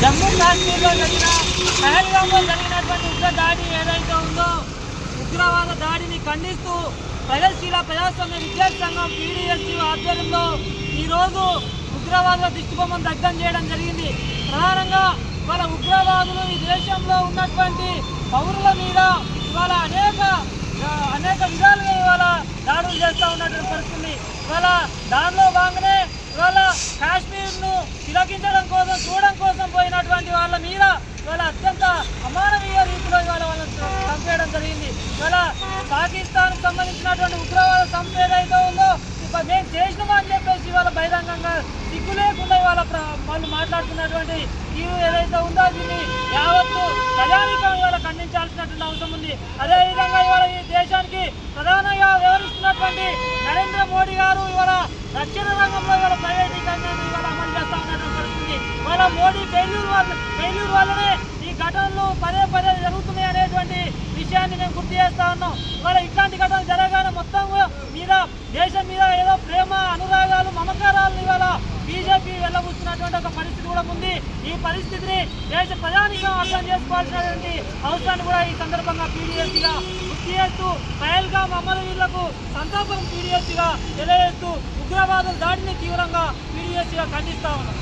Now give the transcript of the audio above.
జమ్మూ కాశ్మీర్లో జరిగిన పహల్గామ్లో జరిగినటువంటి ఉగ్ర దాడి ఏదైతే ఉందో ఉగ్రవాద దాడిని ఖండిస్తూ ప్రజాశీల ప్రజాస్వామ్య విద్యార్థి సంఘం పీడిఎస్సీ ఆధ్వర్యంలో ఈరోజు ఉగ్రవాదుల దిష్టిబొమ్మను దగ్ధం చేయడం జరిగింది. ప్రధానంగా వాళ్ళ ఉగ్రవాదులు ఈ దేశంలో ఉన్నటువంటి పౌరుల మీద ఇవాళ అనేక అనేక విధాలుగా ఇవాళ దాడులు చేస్తూ ఉన్నటువంటి పరిస్థితుంది ఇవాళ దానిలో భాగంగానే ఇవాళ కాశ్మీర్ను తిలకించడం కోసం కూడా కోసం పోయినటువంటి వాళ్ళ మీద ఇవాళ అత్యంత అమానవీయ రీతిలో ఇవాళ వాళ్ళని చంపేయడం జరిగింది. ఇవాళ పాకిస్తాన్ సంబంధించినటువంటి ఉగ్రవాద సంస్థ ఏదైతే ఉందో ఇప్పుడు మేము చేసినామా అని చెప్పేసి ఇవాళ బహిరంగంగా సిగ్గు లేకుండా ఇవాళ వాళ్ళు మాట్లాడుతున్నటువంటి తీరు ఏదైతే ఉందో దీన్ని యావత్తు ప్రజానికం ఇవాళ ఖండించాల్సినటువంటి అవసరం ఉంది. అదేవిధంగా ఇవాళ ఈ దేశానికి ప్రధానంగా వ్యవహరిస్తున్నటువంటి నరేంద్ర మోడీ గారు ఇవాళ రక్షణ రంగంలో ఇవాళ ప్రైవేటీకరణ ఇవాళ అమలు చేస్తా ఉన్నటువంటి పరిస్థితి ఇవాళ మోడీ బెయిలూరు వాళ్ళు బెయిలూరు వల్లనే ఈ ఘటనలు పదే పదే మేము గుర్తు చేస్తా ఉన్నాం. ఇవాళ ఇట్లాంటి ఘటనలు జరగానే మొత్తం కూడా మీద దేశం మీద ఏదో ప్రేమ అనురాగాలు మమకారాలు ఇవాళ బీజేపీ వెళ్ళబుస్తున్నటువంటి ఒక పరిస్థితి కూడా ఉంది. ఈ పరిస్థితిని దేశ ప్రజానికం అర్థం చేసుకోవాల్సినటువంటి అవసరాన్ని కూడా ఈ సందర్భంగా పీడీఎస్సీగా గుర్తు చేస్తూ పహల్గామ్ అమరవీరులకు సంతాపం పీడీఎస్సీగా తెలియజేస్తూ ఉగ్రవాదుల దాడిని తీవ్రంగా పీడీఎస్సీగా ఖండిస్తా ఉన్నాం.